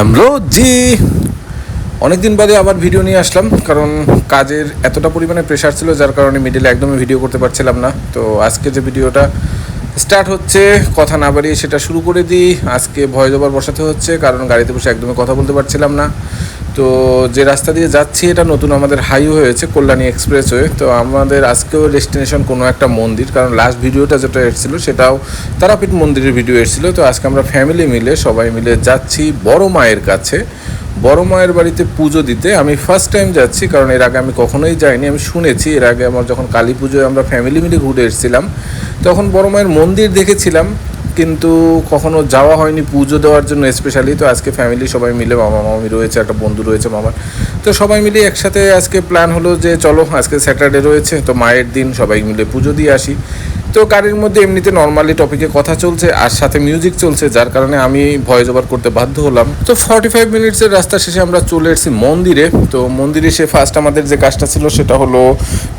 হ্যামলো জি। অনেকদিন বাদে আবার ভিডিও নিয়ে আসলাম, কারণ কাজের এতটা পরিমাণে প্রেশার ছিল, যার কারণে মিডিলে একদমই ভিডিও করতে পারছিলাম না। তো আজকে যে ভিডিওটা স্টার্ট হচ্ছে, কথা না বাড়িয়ে সেটা শুরু করে দিই। আজকে ভয় দেবার বসাতে হচ্ছে, কারণ গাড়িতে বসে একদমই কথা বলতে পারছিলাম না। তো যে রাস্তা দিয়ে যাচ্ছি, এটা নতুন আমাদের হাইওয়ে হয়েছে, কল্যাণী এক্সপ্রেসওয়ে তো আমাদের আজকেও ডেস্টিনেশন কোনো একটা মন্দির, কারণ লাস্ট ভিডিওটা যেটা এসেছিল সেটাও তারাপীঠ মন্দিরের ভিডিও এসেছিল তো আজকে আমরা ফ্যামিলি মিলে, সবাই মিলে যাচ্ছি বড় মায়ের কাছে। বড় মায়ের বাড়িতে পুজো দিতে। আমি ফার্স্ট টাইম যাচ্ছি, কারণ এর আগে আমি কখনোই যাইনি, আমি শুনেছি। এর আগে আমার যখন কালী পুজোয় আমরা ফ্যামিলি মিলে ঘুরে এসেছিলাম, তখন বড় মায়ের মন্দির দেখেছিলাম। কিন্তু কখনো যাওয়া হয়নি পুজো দেওয়ার জন্য স্পেশালি তো আজকে ফ্যামিলি সবাই মিলে, মামা মামি রয়েছে, একটা বন্ধু রয়েছে মামার। তো সবাই মিলে একসাথে আজকে প্ল্যান হলো যে চলো, আজকে স্যাটারডে রয়েছে, তো মায়ের দিন সবাই মিলে পুজো দিয়ে আসি। তো গাড়ির মধ্যে এমনিতে নর্মালি টপিকে কথা চলছে, আর সাথে মিউজিক চলছে, যার কারণে আমি ভয়েস ওভার করতে বাধ্য হলাম। তো ফর্টি ফাইভ মিনিটসের রাস্তা শেষে আমরা চলে এসেছি মন্দিরে। তো মন্দিরে সে ফার্স্ট আমাদের যে কাজটা ছিল, সেটা হলো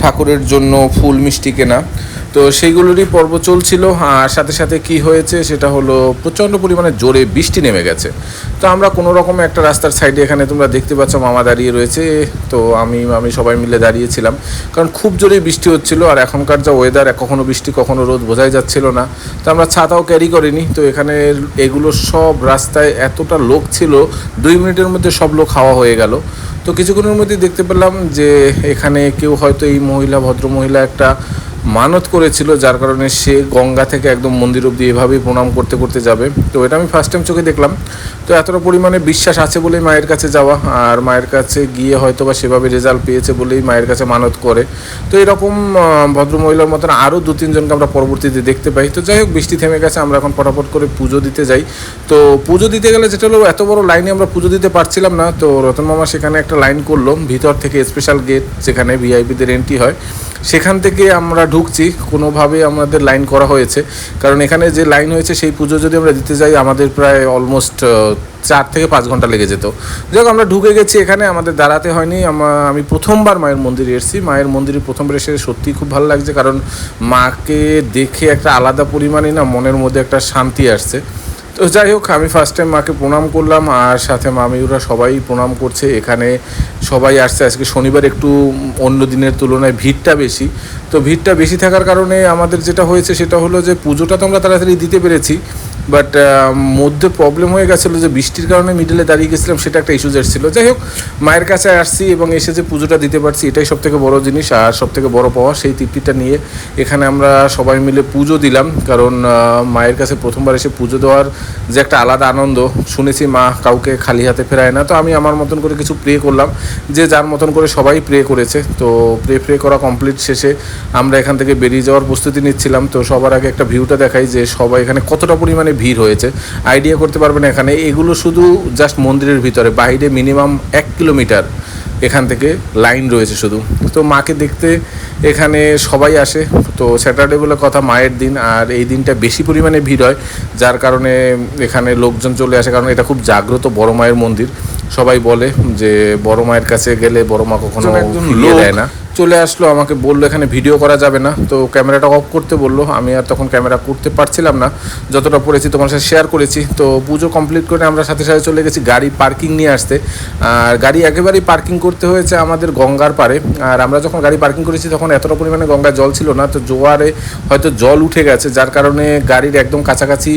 ঠাকুরের জন্য ফুল মিষ্টি কেনা। তো সেইগুলোরই পর্ব চলছিল, আর সাথে সাথে কি হয়েছে সেটা হলো প্রচণ্ড পরিমাণে জোরে বৃষ্টি নেমে গেছে। তো আমরা কোনো রকম একটা রাস্তার সাইডে এখানে তোমরা দেখতে পাচ্ছ মামা দাঁড়িয়ে রয়েছে, তো আমি আমি সবাই মিলে দাঁড়িয়েছিলাম। কারণ খুব জোরে বৃষ্টি হচ্ছিল, আর এখনকার যা ওয়েদার কখনো বৃষ্টি, কখনো রোদ বোঝাই যাচ্ছিল না। তো আমরা ছাতাও ক্যারি করিনি, তো এখানে এগুলো সব রাস্তায় এতটা লোক ছিল, দুই মিনিটের মধ্যে সব লোক হাওয়া হয়ে গেল। তো কিছুক্ষণের মধ্যে দেখতে পেলাম যে এখানে কেউ হয়তো এই মহিলা ভদ্র মহিলা একটা মানত করেছিল, যার কারণে সে গঙ্গা থেকে একদম মন্দির অব্দি এভাবেই প্রণাম করতে করতে যাবে। তো এটা আমি ফার্স্ট টাইম চোখে দেখলাম। তো এতটা পরিমাণে বিশ্বাস আছে বলেই মায়ের কাছে যাওয়া, আর মায়ের কাছে গিয়ে হয়তো বা সেভাবে রেজাল্ট পেয়েছে বলেই মায়ের কাছে মানত করে। তো এরকম ভদ্রমহিলার মতন আরও দু, তিনজনকে আমরা পরবর্তীতে দেখতে পাই। তো যাই হোক, বৃষ্টি থেমে গেছে, আমরা এখন ফটাফট করে পুজো দিতে যাই। তো পুজো দিতে গেলে যেটা হলো, এত বড় লাইনে আমরা পুজো দিতে পারছিলাম না। তো রতন মামা সেখানে একটা লাইন করল, ভিতর থেকে স্পেশাল গেট যেখানে ভিআইপিদের এন্ট্রি হয়। সেখান থেকে আমরা ঢুকছি, কোনোভাবে আমাদের লাইন করা হয়েছে। কারণ এখানে যে লাইন হয়েছে, সেই পুজো যদি আমরা দিতে যাই, আমাদের প্রায় অলমোস্ট চার থেকে পাঁচ ঘণ্টা লেগে যেত। যাই আমরা ঢুকে গেছি এখানে, আমাদের দাঁড়াতে হয়নি। আমা- প্রথমবার মায়ের মন্দিরে এসেছি। মায়ের মন্দিরে প্রথমবার এসে সত্যিই খুব ভালো লাগছে, কারণ মাকে দেখে একটা আলাদা পরিমাণে না মনের মধ্যে একটা শান্তি আসছে। তো যাই হোক, আমি ফার্স্ট টাইম মাকে প্রণাম করলাম আর সাথে মামিউরা সবাই প্রণাম করছে। এখানে সবাই আসছে। আজকে শনিবার একটু অন্য দিনের তুলনায় ভিড়টা বেশি। তো ভিড়টা বেশি থাকার কারণে আমাদের যেটা হয়েছে সেটা হলো যে পুজোটা তো আমরা তাড়াতাড়ি দিতে পেরেছি বাট মধ্যে প্রবলেম হয়ে গেছিল যে বৃষ্টির কারণে মিডলে দাঁড়িয়ে গেছিলাম, সেটা একটা ইস্যুজ এসেছিল যাই হোক, মায়ের কাছে আসছি এবং এসে যে পুজোটা দিতে পারছি, এটাই সব থেকে বড় জিনিস আর সব থেকে বড় পাওয়া সেই তৃপ্তিটা নিয়ে এখানে আমরা সবাই মিলে পুজো দিলাম। কারণ মায়ের কাছে প্রথমবার এসে পুজো দেওয়ার যে একটা আলাদা আনন্দ শুনেছি, মা কাউকে খালি হাতে ফেরায় না। তো আমি আমার মতন করে কিছু প্রে করলাম, যে যার মতন করে সবাই প্রে করেছে। তো প্রে প্রে করা কমপ্লিট শেষে আমরা এখান থেকে বেরিয়ে যাওয়ার প্রস্তুতি নিচ্ছিলাম। তো সবার আগে একটা ভিউটা দেখাই যে সবাই এখানে কতটা পরিমাণে ভিড় হয়েছে। আইডিয়া করতে পারবেন এখানে। এগুলো শুধু জাস্ট মন্দিরের ভিতরে, বাইরে মিনিমাম এক কিলোমিটার এখান থেকে লাইন রয়েছে শুধু। তো মাকে দেখতে এখানে সবাই আসে। তো স্যাটারডে বলে কথা, মায়ের দিন, আর এই দিনটা বেশি পরিমাণে ভিড় হয়, যার কারণে এখানে লোকজন চলে আসে, কারণ এটা খুব জাগ্রত বড় মায়ের মন্দির। সবাই বলে যে বড় মায়ের কাছে গেলে বড় মা কখনো ফিরিয়ে দেয় না। চলে আসলো আমাকে বলল এখানে ভিডিও করা যাবে না। তো ক্যামেরাটা অফ করতে বলল। আমি আর তখন ক্যামেরা করতে পারছিলাম না। যতটা পড়েছি তোমার সাথে শেয়ার করেছি। তো পুজো কমপ্লিট করে আমরা সাথে সাথে চলে গেছি গাড়ি পার্কিং নিয়ে আসতে। আর গাড়ি একেবারেই পার্কিং করতে হয়েছে আমাদের গঙ্গার পারে আর আমরা যখন গাড়ি পার্কিং করেছি তখন এতটা পরিমাণে গঙ্গায় জল ছিল না। তো জোয়ারে হয়তো জল উঠে গেছে যার কারণে গাড়ির একদম কাছাকাছি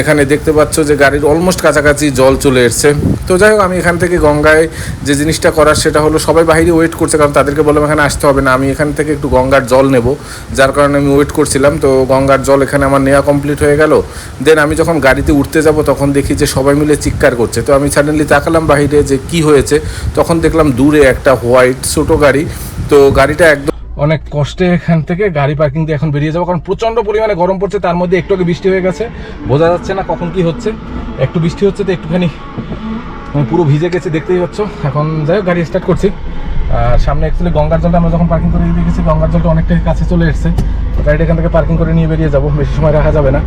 এখানে দেখতে পাচ্ছ যে গাড়ির অলমোস্ট কাছাকাছি জল চলে এসছে। তো যাই হোক, আমি এখান থেকে গঙ্গায় যে জিনিসটা করার সেটা হলো সবাই বাইরে ওয়েট করছে, কারণ তাদেরকে বললাম এখানে আসতে হবে না, আমি এখান থেকে একটু গঙ্গার জল নেব। যার কারণে আমি ওয়েট করছিলাম, তো গঙ্গার জল এখানে আমার নেওয়া কমপ্লিট হয়ে গেল। দেন আমি যখন গাড়িতে উঠতে যাব, তখন দেখি যে সবাই মিলে চিৎকার করছে। তো আমি সাডেনলি তাকালাম বাইরে যে কি হয়েছে, তখন দেখলাম দূরে একটা হোয়াইট ছোটো গাড়ি। তো গাড়িটা একদম অনেক কষ্টে এখান থেকে গাড়ি পার্কিং দিয়ে এখন বেরিয়ে যাব, কারণ প্রচণ্ড পরিমাণে গরম পড়ছে, তার মধ্যে একটু আগে বৃষ্টি হয়ে গেছে। বোঝা যাচ্ছে না কখন কি হচ্ছে। একটু বৃষ্টি হচ্ছে তো একটুখানি পুরো ভিজে গেছি, দেখতেই পাচ্ছ। এখন যাই হোক, গাড়ি স্টার্ট করছি। আর সামনে অ্যাকচুয়ালি গঙ্গার জলটা আমরা যখন পার্কিং করে দেখেছি গঙ্গার জলটা অনেকটাই কাছে চলে এসেছে। গাড়িটা এখান থেকে পার্কিং করে নিয়ে বেরিয়ে যাব, বেশি সময় রাখা যাবে না।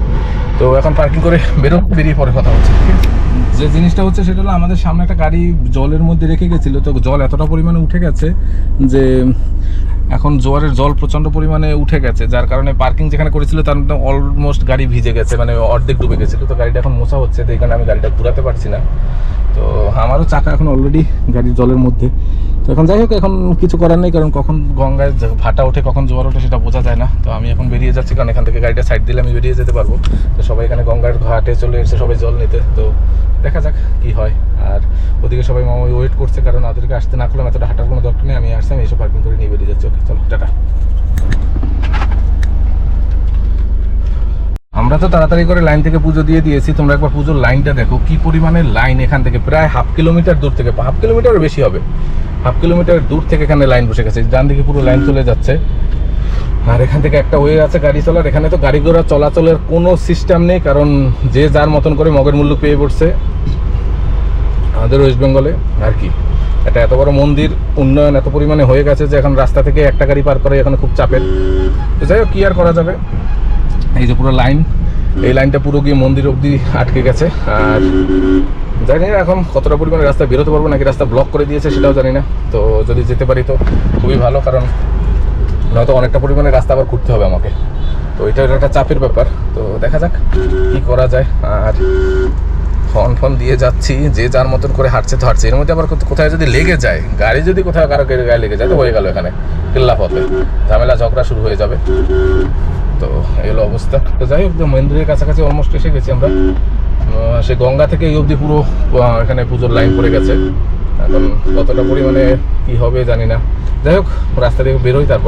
তো এখন পার্কিং করে বেরো বেরিয়ে পরে কথা হচ্ছে, ঠিক আছে? যে জিনিসটা হচ্ছে সেটা হলো আমাদের সামনে একটা গাড়ি জলের মধ্যে রেখে গেছিল, তো জল এতটা পরিমাণে উঠে গেছে যে এখন জোয়ারের জল প্রচণ্ড পরিমাণে উঠে গেছে, যার কারণে পার্কিং যেখানে করেছিল তার মধ্যে অলমোস্ট গাড়ি ভিজে গেছে মানে অর্ধেক ডুবে গেছিল। তো গাড়িটা এখন মোছা হচ্ছে, তো এই কারণে আমি গাড়িটা ঘুরাতে পারছি না। তো আমারও চাকা এখন অলরেডি গাড়ির জলের মধ্যে। তো এখন যাই হোক, এখন কিছু করার নেই, কারণ কখন গঙ্গায় ভাটা ওঠে, কখন জোয়ার ওঠে সেটা বোঝা যায় না। তো আমি এখন বেরিয়ে যাচ্ছি, কারণ এখান থেকে গাড়িটা সাইড দিলে আমি বেরিয়ে যেতে পারব। তো সবাই এখানে গঙ্গার ঘাটে চলে এসেছে সবাই জল নিতে। তো দেখা যাক কি হয়। আর ওদিকে সবাই মামা ওয়েট করছে, কারণ ওদেরকে আসতে না করলাম, এতটা হাঁটার কোনো দরকার নেই আমি আসছি আমি এসে পার্কিং করে নিয়ে বেরিয়ে যাচ্ছি ওকে চলো টাটা আমরা তো তাড়াতাড়ি করে লাইন থেকে পুজো দিয়ে দিয়েছি, তোমরা একবার পুজোর লাইনটা দেখো, কি পরিমাণে লাইন এখান থেকে, প্রায় হাফ কিলোমিটার দূর থেকে, হাফ কিলোমিটার বেশি হবে, হাফ কিলোমিটার দূর থেকে এখানে লাইন বসে গেছে, ডান দিকে পুরো লাইন চলে যাচ্ছে। আর এখান থেকে একটা ওয়ে আছে গাড়ি চলার, এখানে তো গাড়ি ঘোড়া চলাচলের কোনো সিস্টেম নেই, কারণ যে যার মতন করে মগের মূল্য পেয়ে পড়ছে। আমাদের ওয়েস্ট বেঙ্গলে আর কি, এটা এত বড় মন্দির, উন্নয়ন এত পরিমাণে হয়ে গেছে যে এখন রাস্তা থেকে একটা গাড়ি পার করে এখানে খুব চাপের। তো যাই হোক, কি আর করা যাবে? এই যে পুরো লাইন এই লাইনটা পুরো গিয়ে মন্দির অবধি আটকে গেছে। আর জানি না এখন কতটা পরিমাণে রাস্তা বেরোতে পারব নাকি রাস্তা ব্লক করে দিয়েছে সেটাও জানি না। তো যদি যেতে পারি তো খুবই ভালো, কারণ নয়তো অনেকটা পরিমাণে রাস্তা আবার ঘুরতে হবে আমাকে। তো এটা একটা চাপের ব্যাপার। তো দেখা যাক কি করা যায়। আর ফোন ফোন দিয়ে যাচ্ছি, যে যার মতন করে হাঁটছে তো হাঁটছে। এর মধ্যে আবার কোথায় যদি লেগে যায়, গাড়ি যদি কোথাও কারও গায়ে লেগে যায় তো হয়ে গেল এখানে। কেল্লা পথে ঝামেলা, ঝগড়া শুরু হয়ে যাবে। তো অবস্থা। তো যাই হোক মন্দিরের কাছাকাছি অলমোস্ট এসে গেছি আমরা। সে গঙ্গা থেকে এই অবধি পুরো এখানে পুজোর লাইন পড়ে গেছে। এখন কতটা পরিমাণে কি হবে জানি না। যাই হোক, রাস্তা থেকে বেরোই, তারপর